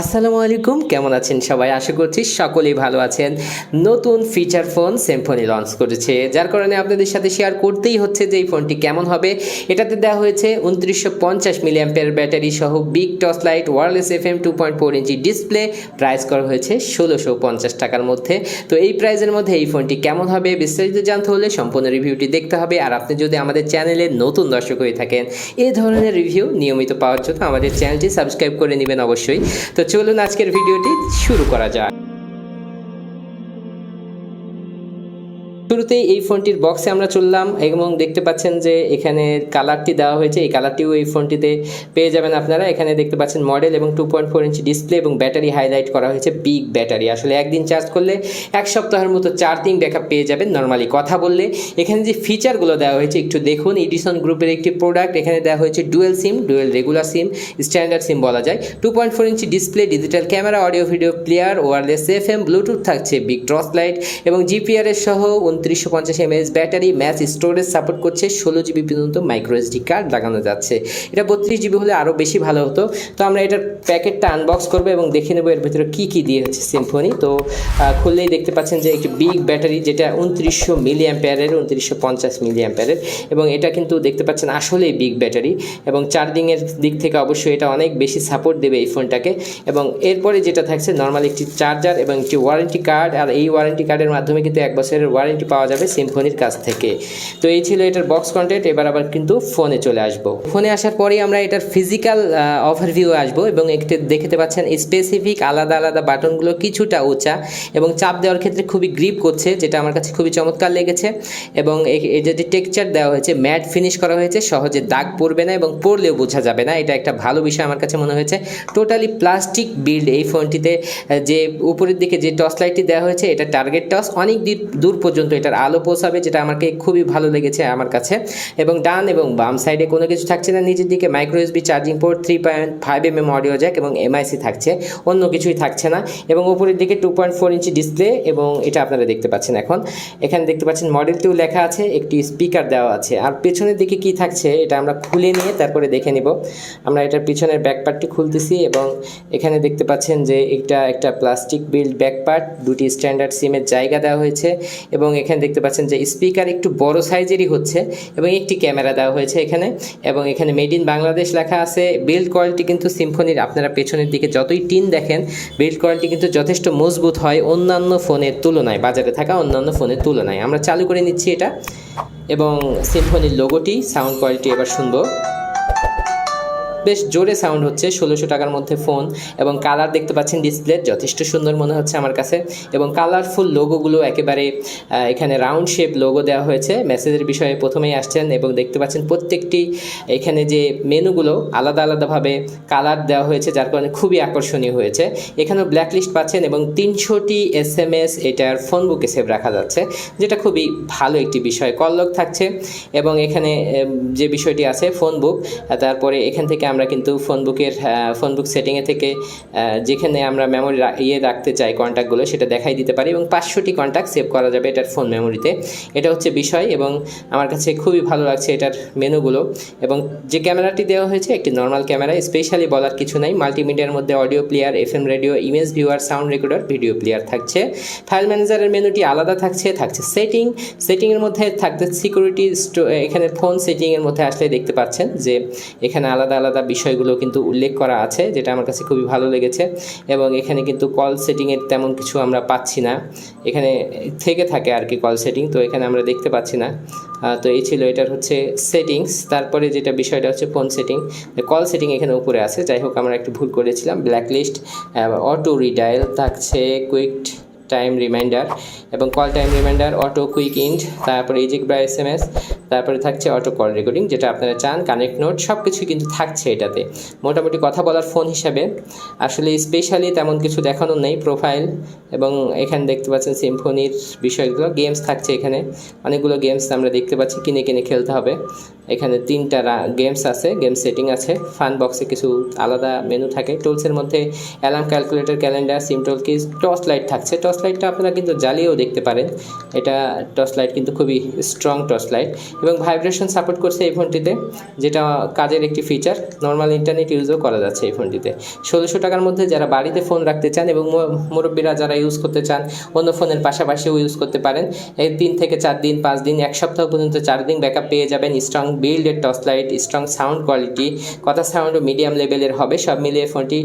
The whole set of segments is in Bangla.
আসসালামু আলাইকুম, কেমন আছেন সবাই? আশা করছি সকলেই ভালো আছেন। নতুন ফিচার ফোন সিম্ফনি লঞ্চ করেছে, যার কারণে আপনাদের সাথে শেয়ার করতেই হচ্ছে যে এই ফোনটি কেমন হবে। এটাতে দেওয়া হয়েছে উনত্রিশশো পঞ্চাশ মিলিয়াম্পের ব্যাটারি সহ big torch light wireless F M two point four inch display price করা হয়েছে ষোলোশো পঞ্চাশ টাকার মধ্যে। তো এই প্রাইসের মধ্যে এই ফোনটি কেমন হবে বিস্তারিত জানতে হলে সম্পূর্ণ রিভিউটি দেখতে হবে। আর আপনি যদি আমাদের চ্যানেলে নতুন দর্শক হয়ে থাকেন এই ধরনের রিভিউ নিয়মিত পাওয়ার জন্য আমাদের চ্যানেলটি সাবস্ক্রাইব করে নেবেন অবশ্যই। তো চলুন আজকের ভিডিওটি শুরু করা যাক। শুরুতেই এই ফোনটির বক্সে আমরা চললাম এবং দেখতে পাচ্ছেন যে এখানে কালারটি দেওয়া হয়েছে। এই কালারটিও এই ফোনটিতে পেয়ে যাবেন আপনারা। এখানে দেখতে পাচ্ছেন মডেল এবং two point four inch display এবং ব্যাটারি হাইলাইট করা হয়েছে বিগ ব্যাটারি আসলে একদিন চার্জ করলে এক সপ্তাহের মতো চার্জিং ব্যাকআপ পেয়ে যাবেন। নর্মালি কথা বললে এখানে যে ফিচারগুলো দেওয়া হয়েছে, একটু দেখুন। এডিসন গ্রুপের একটি প্রোডাক্ট এখানে দেওয়া হয়েছে dual sim dual regular sim standard sim বলা যায়। Two point four inch display digital camera audio video player wireless F M bluetooth থাকছে বিগ টর্চ লাইট এবং জিপিআর এর সহ উনত্রিশশো পঞ্চাশ এমএএস ব্যাটারি, ম্যাচ স্টোরেজ সাপোর্ট করছে, ষোলো জিবি পর্যন্ত মাইক্রো এসডি কার্ড লাগানো যাচ্ছে। এটা বত্রিশ জিবি হলে আরও বেশি ভালো হতো। তো আমরা এটার প্যাকেটটা আনবক্স করব এবং দেখে নেব এর ভিতরে কী কী দিয়ে হচ্ছে সিম্ফনি তো খুললেই দেখতে পাচ্ছেন যে একটি বিগ ব্যাটারি যেটা উনত্রিশশো মিলি অ্যাম্পেয়ারের উনত্রিশশো পঞ্চাশ মিলি অ্যাম্পেয়ারের এবং এটা কিন্তু দেখতে পাচ্ছেন আসলেই বিগ ব্যাটারি এবং চার্জিংয়ের দিক থেকে অবশ্যই এটা অনেক বেশি সাপোর্ট দেবে এই ফোনটাকে। এবং এরপরে যেটা থাকছে নর্মাল একটি চার্জার এবং একটি ওয়ারেন্টি কার্ড আর এই ওয়ারেন্টি কার্ডের মাধ্যমে কিন্তু এক বছরের ওয়ারেন্টি পাওয়া যাবে সিম্ফনির কাছ থেকে। তো এই ছিল এটার বক্স কন্টেন্ট এবার আবার কিন্তু ফোনে চলে আসব। ফোনে আসার পরেই আমরা এটার ফিজিক্যাল ওভারভিউ আসব এবং একটু দেখতে পাচ্ছেন স্পেসিফিক আলাদা আলাদা বাটনগুলো কিছুটা উঁচা এবং চাপ দেওয়ার ক্ষেত্রে খুবই গ্রিপ করছে, যেটা আমার কাছে খুবই চমৎকার লেগেছে এবং এই- যে টেক্সচার দেওয়া হয়েছে ম্যাট ফিনিশ করা হয়েছে, সহজে দাগ পড়বে না এবং পড়লেও বোঝা যাবে না, এটা একটা ভালো বিষয় আমার কাছে মনে হয়েছে। টোটালি প্লাস্টিক বিল্ড এই ফোনটিতে যে উপরের দিকে যে টর্চ লাইটটি দেওয়া হয়েছে, এটা টার্গেট টস অনেক দূর পর্যন্ত এটার আলো পৌঁছাবে যেটা আমাকে খুবই ভালো লেগেছে আমার কাছে। এবং ডান এবং বাম সাইডে কোনো কিছু থাকছে না, নিচের দিকে micro USB charging port three point five M M audio jack এবং এমআইসি থাকছে, অন্য কিছুই থাকছে না। এবং উপরের দিকে two point four inch display এবং এটা আপনারা দেখতে পাচ্ছেন এখন। এখানে দেখতে পাচ্ছেন মডেলটিও লেখা আছে, একটি স্পিকার দেওয়া আছে। আর পেছনের দিকে কি থাকছে, এটা আমরা খুলে নিয়ে তারপরে দেখে নিব। আমরা এটার পিছনের ব্যাকপার্টটি খুলতেছি এবং এখানে দেখতে পাচ্ছেন যে এটা একটা প্লাস্টিক বিল্ড ব্যাকপার্ট দুটি স্ট্যান্ডার্ড সিমের জায়গা দেওয়া হয়েছে এবং এখানে দেখতে পাচ্ছেন যে স্পিকার একটু বড় সাইজেরই হচ্ছে এবং একটি ক্যামেরা দেওয়া হয়েছে এখানে এবং এখানে মেড ইন বাংলাদেশ লেখা আছে বিল্ড কোয়ালিটি কিন্তু সিম্ফনির আপনারা পেছনের দিকে যতই টিন দেখেন বিল্ড কোয়ালিটি কিন্তু যথেষ্ট মজবুত হয় অন্যান্য ফোনের তুলনায়, বাজারে থাকা অন্যান্য ফোনের তুলনায়। আমরা চালু করে নিচ্ছি এটা এবং সিম্ফনির লোগোটি সাউন্ড কোয়ালিটি এবার শুনব। বেশ জোরে সাউন্ড হচ্ছে, ষোলোশো টাকার মধ্যে ফোন এবং কালার দেখতে পাচ্ছেন ডিসপ্লে যথেষ্ট সুন্দর মনে হচ্ছে আমার কাছে এবং কালারফুল লোগোগুলো একেবারে এখানে রাউন্ড শেপ লোগো দেওয়া হয়েছে। মেসেজের বিষয়ে প্রথমেই আসছেন এবং দেখতে পাচ্ছেন প্রত্যেকটি এখানে যে মেনুগুলো আলাদা আলাদাভাবে কালার দেওয়া হয়েছে, যার কারণে খুবই আকর্ষণীয় হয়েছে। এখানেও ব্ল্যাক লিস্ট পাচ্ছেন এবং তিনশোটি এস এম এস এটার ফোন বুকে সেভ রাখা যাচ্ছে, যেটা খুবই ভালো একটি বিষয়। কল থাকছে এবং এখানে যে বিষয়টি আছে ফোন বুক তারপরে এখান থেকে আমরা কিন্তু ফোন বুকের ফোন বুক সেটিংয়ে থেকে যেখানে আমরা মেমোরি ইয়ে রাখতে চাই কন্ট্যাক্টগুলো সেটা দেখাই দিতে পারি এবং পাঁচশোটি কন্ট্যাক্ট সেভ করা যাবে এটার ফোন মেমোরিতে এটা হচ্ছে বিষয় এবং আমার কাছে খুবই ভালো লাগছে এটার মেনুগুলো এবং যে ক্যামেরাটি দেওয়া হয়েছে একটি নর্মাল ক্যামেরা স্পেশালি বলার কিছু নাই। মাল্টিমিডিয়ার মধ্যে audio player F M radio image viewer sound recorder video player থাকছে। ফাইল ম্যানেজারের মেনুটি আলাদা থাকছে থাকছে সেটিং সেটিংয়ের মধ্যে থাকছে সিকিউরিটি এখানে ফোন সেটিংয়ের মধ্যে আসলে দেখতে পাচ্ছেন যে এখানে আলাদা আলাদা বিষয়গুলো কিন্তু উল্লেখ করা আছে, যেটা আমার কাছে খুবই ভালো লেগেছে। এবং এখানে কিন্তু কল সেটিংয়ের তেমন কিছু আমরা পাচ্ছি না। এখানে থেকে থাকে আর কি কল সেটিং তো এখানে আমরা দেখতে পাচ্ছি না। তো এই ছিল এটার হচ্ছে সেটিংস তারপরে যেটা বিষয়টা হচ্ছে ফোন সেটিং কল সেটিং এখানে উপরে আছে। যাই হোক, আমরা একটু ভুল করেছিলাম। ব্ল্যাক লিস্ট অটো রিডাইল থাকছে কুইক টাইম রিমাইন্ডার এবং call time reminder auto quick end তারপরে ইজিক এস এম এস তারপরে থাকছে অটো কল রেকর্ডিং যেটা আপনারা চান কানেক্ট নোট সব কিছুই কিন্তু থাকছে এটাতে। মোটামুটি কথা বলার ফোন হিসাবে। আসলে স্পেশালি তেমন কিছু দেখানোর নেই প্রোফাইল এবং এখানে দেখতে পাচ্ছেন সিম্ফনির বিষয়গুলো গেমস থাকছে এখানে। অনেকগুলো গেমস আমরা দেখতে পাচ্ছি, কিনে কিনে খেলতে হবে। এখানে তিনটা গেমস আছে গেম সেটিং আছে ফান বক্সে কিছু আলাদা মেনু থাকে। টুলসের মধ্যে alarm calculator calendar SIM toolkit torch light থাকছে টর্চ লাইটটা আপনারা কিন্তু জ্বালিয়েও দেখতে পারেন। এটা টর্চ লাইট কিন্তু খুবই স্ট্রং টর্চ লাইট এবং ভাইব্রেশন সাপোর্ট করছে এই ফোনটিতে, যেটা কাজের একটি ফিচার নর্মাল ইন্টারনেট ইউজও করা যাচ্ছে এই ফোনটিতে। ষোলোশো টাকার মধ্যে যারা বাড়িতে ফোন রাখতে চান এবং মুরব্বীরা যারা ইউজ করতে চান, অন্য ফোনের পাশাপাশিও ইউজ করতে পারেন। এই তিন থেকে চার দিন, পাঁচ দিন, এক সপ্তাহ পর্যন্ত চার্জিং ব্যাকআপ পেয়ে যাবেন। Strong বিল্ডের torch light strong sound quality কথা সাউন্ডও মিডিয়াম লেভেলের হবে। সব মিলিয়ে ফোনটি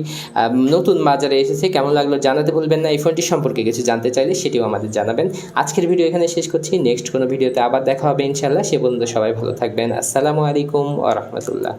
নতুন বাজারে এসেছে। কেমন লাগল জানাতে ভুলবেন না। এই ফোনটি সম্পর্কে কিছু জানতে চাইলে সেটিও আমাদের জানাবেন। আজকের ভিডিও এখানে শেষ করছি। নেক্সট কোনো ভিডিওতে আবার দেখা হবে ইনশাল্লাহ সে পর্যন্ত সবাই ভালো থাকবেন। আসসালামু আলাইকুম আ রহমতুল্লাহ।